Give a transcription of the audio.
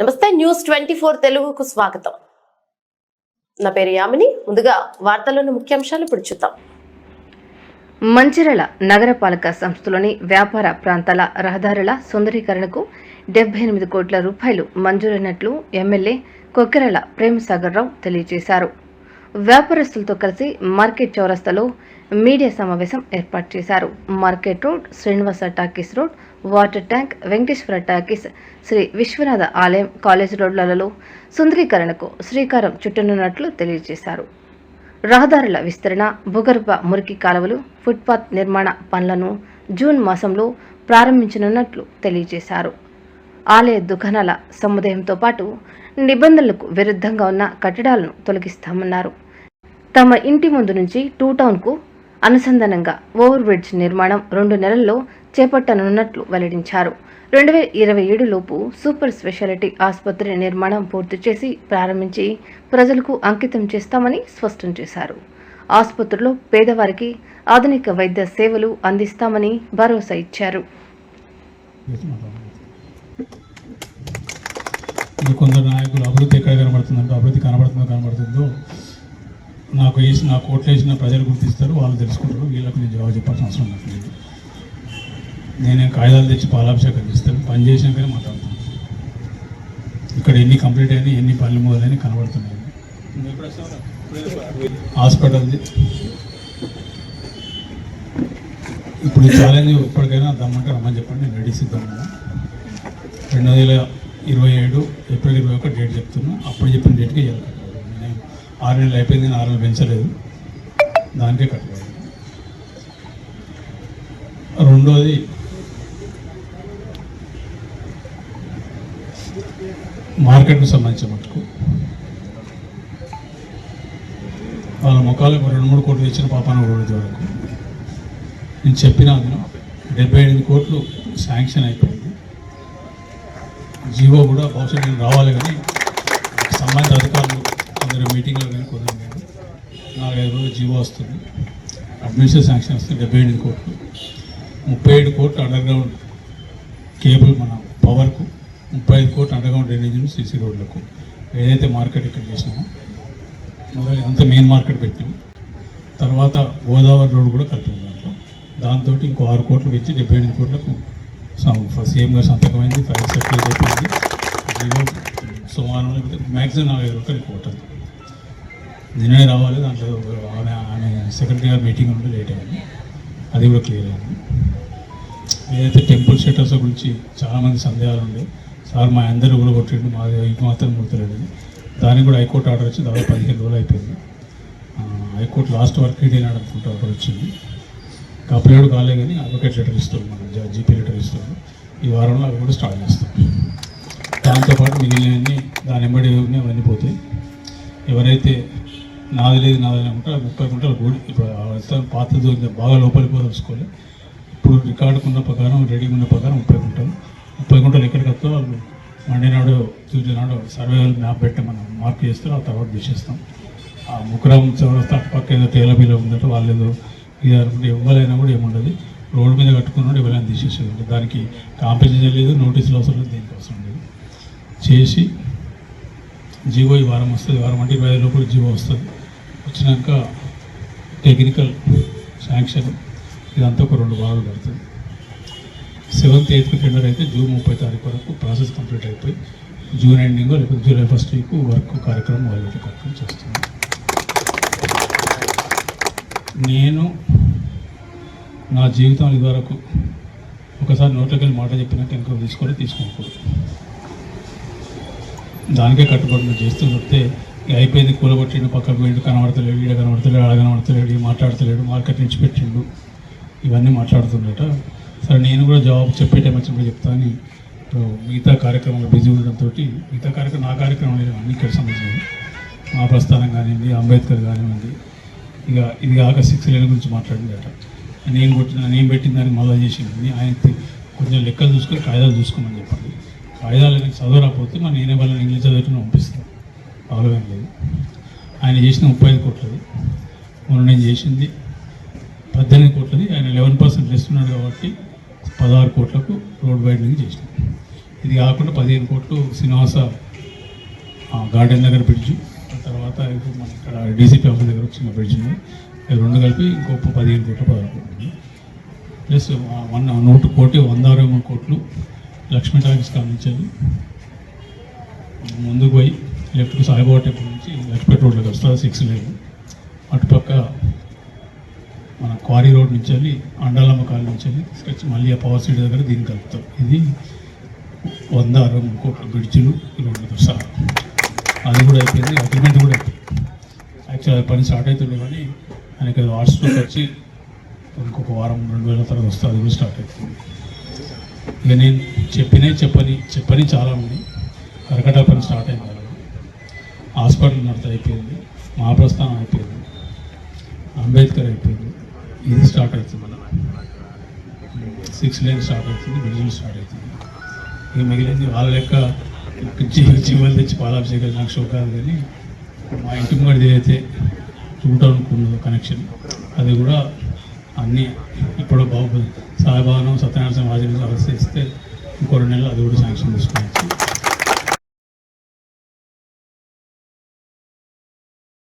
నమస్తే news twenty four తెలుగుకు స్వాగతం. నా పేరు యామిని. ముందుగా వార్తల్లోని ముఖ్యాంశాలు ఇప్పుడు చూద్దాం. మంచిర్యాల నగరపాలక సంస్థలోని వ్యాపార ప్రాంతాల రహదారుల సుందరీకరణకు డెబ్బై ఎనిమిది కోట్ల రూపాయలు మంజూరైనట్లు ఎమ్మెల్యే కొక్కెరల ప్రేమసాగర్ రావు తెలియజేశారు. వ్యాపారస్తులతో కలిసి మార్కెట్ చౌరస్తాలో మీడియా సమావేశం ఏర్పాటు చేశారు. Market road Srinivasa talkies road water tank Venkateswara talkies Sri Viswanatha ఆలయం కాలేజ్ రోడ్లలో సుందరీకరణకు శ్రీకారం చుట్టనున్నట్లు తెలియజేశారు. రహదారుల విస్తరణ భూగర్భ మురికి కాలువలు ఫుట్పాత్ నిర్మాణ పనులను జూన్ మాసంలో ప్రారంభించనున్నట్లు తెలియజేశారు. ఆలయ దుకాణాల సముదాయంతో పాటు నిబంధనలకు విరుద్ధంగా ఉన్న కట్టడాలను తొలగిస్తామన్నారు. తమ ఇంటి ముందు నుంచి టూ టౌన్కు అనుసంధానంగా ఓవర్ బ్రిడ్జ్ నిర్మాణం రెండు నెలల్లో చేపట్టనున్నట్లు వెల్లడించారు. రెండు వేల ఇరవై ఏడులోపు సూపర్ స్పెషాలిటీ ఆసుపత్రి నిర్మాణం పూర్తి చేసి ప్రారంభించి ప్రజలకు అంకితం చేస్తామని స్పష్టం చేశారు. ఆసుపత్రిలో పేదవారికి ఆధునిక వైద్య సేవలు అందిస్తామని భరోసా ఇచ్చారు. కొందరు నాయకులు అభివృద్ధి ఎక్కడ కనబడుతుందంటే అభివృద్ధి కనబడుతుందో కనబడుతుందో నాకు వేసిన నా కోట్లు వేసిన ప్రజలు గుర్తిస్తారు వాళ్ళు తెలుసుకుంటారు వీళ్ళకి నేను జవాబు చెప్పాల్సిన అవసరం నాకు లేదు. నేనే కాగితాలు తెచ్చి పాలాభిషేకం చేస్తాను. పని చేసినాకనే మాట్లాడతాను. ఇక్కడ ఎన్ని కంప్లీట్ అయినాయి ఎన్ని పనులు మొదలైనవి కనబడుతున్నాయి. హాస్పిటల్ది ఇప్పుడు ఛాలెంజ్ ఇప్పటికైనా దమ్మంటే రమ్మని చెప్పండి. నేను రెడీ సిద్ధంగా రెండు వేల ఇరవై ఏడు ఏప్రిల్ ఇరవై ఒకటి డేట్ చెప్తున్నా. అప్పుడు చెప్పిన డేట్కి వెళ్ళాలి. నేను ఆరు నెలలు అయిపోయింది నేను ఆరు నెలలు పెంచలేదు. దానికే కట్టుకోవాలి రెండోది మార్కెట్కు సంబంధించిన మటుకు. వాళ్ళ ముఖాలకు రెండు మూడు కోట్లు ఇచ్చిన పాపాన రోజు వరకు నేను చెప్పిన అందులో డెబ్బై ఎనిమిది కోట్లు శాంక్షన్ అయిపోయింది. జీవో కూడా బహుశా నేను రావాలి కానీ సంబంధిత అధికారులు అందరు మీటింగ్లో కానీ కుదరం నాలుగైదు రోజులు జీవో వస్తుంది. అడ్మినిస్ట్రేషన్ శాంక్షన్ వస్తుంది. డెబ్బై ఎనిమిది కోట్లు. ముప్పై ఏడు కోట్లు అండర్ గ్రౌండ్ కేబుల్ మన పవర్కు ముప్పై ఐదు కోట్లు అండర్గ్రౌండ్ డ్రైనేజీలు సీసీ రోడ్లకు ఏదైతే మార్కెట్ ఇక్కడ చేసినామో మొదలు అంత మెయిన్ మార్కెట్ పెట్టాము తర్వాత గోదావరి రోడ్ కూడా కలిపింది దాంట్లో. దాంతో ఇంకో ఆరు కోట్లు పెంచి డెబ్బై ఎనిమిది కోట్లకు సీఎం గారు సంతకమైంది ఫైవ్ సర్టిఫికేట్ అయిపోయింది జీవో సుమారు మ్యాక్సిమం నాలుగైదు రూపాయలు కోటది నిన్నే రావాలి దాంట్లో ఆమె ఆమె సెక్రటరీ గారు మీటింగ్ ఉంటే లేట్ అయింది. అది కూడా క్లియర్ అయింది. ఏదైతే టెంపుల్ షట్టర్స్ గురించి చాలామంది సందేహాలు ఉండేవి సార్ మా అందరూ కూడా కొట్టిండు. మా ఇది మాత్రం గుర్తులేదు. దానికి కూడా హైకోర్టు ఆర్డర్ వచ్చి దాదాపు పదిహేను రోజులు అయిపోయింది. హైకోర్టు లాస్ట్ వరకు ఇదే అనుకుంటూ ఆర్డర్ వచ్చింది. కంప్లైంట్ కాలే కానీ అడ్వకేట్ లెటర్ ఇస్తాం మనం జీపీ లెటర్ ఇస్తాం ఈ వారంలో అవి కూడా స్టార్ట్ చేస్తాం. దాంతోపాటు మిగిలినవన్నీ దాని ఎంబడి అవన్నీ పోతాయి. ఎవరైతే నాది లేదు నాది అనుకుంటే ముప్పై గుంటలు గూడి ఇప్పుడు ఆ మొత్తం బాగా లోపలికి పోదలుచుకోవాలి ఇప్పుడు రికార్డుకున్న ప్రకారం రెడీగా ఉన్న ప్రకారం ముప్పై గుంటలు. ముప్పై గుంటలు ఎక్కడికి వస్తో వాళ్ళు మండే నాడు ట్యూస్డే నాడు సర్వే మ్యాప్ పెట్టి మనం మార్క్ చేస్తే ఆ తర్వాత తీసేస్తాం. ఆ ముఖరం చౌరస్తా పక్క ఏదో టేల ఉందంటే వాళ్ళు ఏదో ఇది ఇవ్వలేనా కూడా ఏముండదు. రోడ్డు మీద కట్టుకున్నాడు ఇవ్వలేని తీసేసేది దానికి కాంపెన్సేషన్ లేదు నోటీసులు అవసరం లేదు దేనికి అవసరం లేదు. చేసి జీవో ఈ వారం వస్తుంది. వారం అంటే ఇరవై ఐదు జీవో వస్తుంది. వచ్చినాక టెక్నికల్ శాంక్షన్ ఇదంతా ఒక రెండు వారాలు పడుతుంది. సెవెంత్ ఎయిత్ టెండర్ అయితే జూన్ ముప్పై తారీఖు వరకు ప్రాసెస్ కంప్లీట్ అయిపోయి జూన్ ఎండింగ్ లేకపోతే జూలై ఫస్ట్ వీక్ వర్క్ కార్యక్రమం వాళ్ళు కార్యక్రమం చేస్తున్నాం. నేను నా జీవితం ఇదివరకు ఒకసారి నోట్లోకి వెళ్ళి మాట చెప్పినట్టు ఇంకా తీసుకొని తీసుకోకూడదు దానికే కట్టుబడి చేస్తూ చెప్తే అయిపోయింది కూలగొట్టిండు పక్కకు పోయిండు కనబడతలేడు ఈడ కనబడతలేడు ఆడ కనబడతలేడు ఈ మాట్లాడతలేడు మార్కెట్ నుంచి పెట్టిండు ఇవన్నీ మాట్లాడుతుండట. సరే నేను కూడా జవాబు చెప్పే టైం వచ్చినప్పుడు మిగతా కార్యక్రమాలు బిజీ ఉండడంతో మిగతా కార్యక్రమం నా కార్యక్రమం లేదు అన్ని ఇక్కడ సంబంధించింది మా ప్రస్థానం కానివ్వండి అంబేద్కర్ కానివ్వండి. ఇక ఇది కాక సిక్స్ లైన్ గురించి మాట్లాడిందట. నేను కొట్టిన నేను పెట్టిన దానికి మళ్ళా చేసింది. ఆయన కొంచెం లెక్కలు చూసుకొని కాగితాలు చూసుకోమని చెప్పండి. కాగితాలు నేను చదవరాకపోతే మరి నేనే వాళ్ళని ఇంగ్లీష్ చదివేట్టున పంపిస్తాను. ప్రాబ్లం లేదు. ఆయన చేసిన ముప్పై ఐదు కోట్లది. మొన్న నేను చేసింది పద్దెనిమిది కోట్లది. ఆయన లెవెన్ పర్సెంట్ ఇస్తున్నాడు కాబట్టి పదహారు కోట్లకు రోడ్ వైడనింగ్ చేసినాం. ఇది కాకుండా పదిహేను కోట్లు శ్రీనివాస గార్డెన్ దగ్గర బ్రిడ్జ్ తర్వాత ఇప్పుడు మన ఇక్కడ డీసీపీ ఆఫీస్ దగ్గర వచ్చిన బ్రిడ్జ్ ఇది రెండు కలిపి ఇంకొక పదిహేను కోట్లు పదహారు కోట్లు ప్లస్ వన్ నూట కోటి వంద అరవై కోట్లు లక్ష్మీ టాకీస్కి అందించాలి ముందుకు పోయి లెఫ్ట్కి సాయిబాబా టెంపుల్ నుంచి లక్ష్మీ రోడ్లోకి వస్తుంది సిక్స్ లేన్. అటుపక్క మన క్వారీ రోడ్ నుంచి వెళ్ళి అండాలమ్మ కాలు నుంచి వెళ్ళి తీసుకొచ్చి మళ్ళీ ఆ పవర్ సీడ్ దగ్గర దీన్ని కలుపుతాం. ఇది వంద అరవై మూడు కోట్ల బ్రిడ్జిలు రోడ్లతో సహా అది కూడా అయిపోయింది. అగ్రిమెంట్ కూడా అయిపోయింది. యాక్చువల్ పని స్టార్ట్ అవుతుండే కానీ ఆయనకి వాట్స్లోకి వచ్చి ఇంకొక వారం రెండు వేల తర్వాత వస్తే అది కూడా స్టార్ట్ అవుతుంది. ఇక నేను చెప్పినే చెప్పని చెప్పని చాలా ఉంది కరకట పని స్టార్ట్ అయింది హాస్పిటల్ నడత అయిపోయింది. మహాప్రస్థానం అయిపోయింది. అంబేద్కర్ అయిపోయింది. ఇది స్టార్ట్ అవుతుంది మన సిక్స్ లైన్ స్టార్ట్ అవుతుంది బిజినెస్ స్టార్ట్ అవుతుంది. ఇక మిగిలింది వాళ్ళ లెక్క జీ- జీవాలు తెచ్చి పాలాభిషేకాలు నాకు షో కాదు కానీ మా ఇంటి ముందు ఏదైతే టూ ఉన్నదో కనెక్షన్ అది కూడా అన్నీ ఇప్పుడు బాబు సాయిబాబా సత్యనారాయణ వాజీ అవస్థ ఇస్తే ఇంకో రెండు నెలలు అది కూడా శాంక్షన్ తీసుకోవచ్చు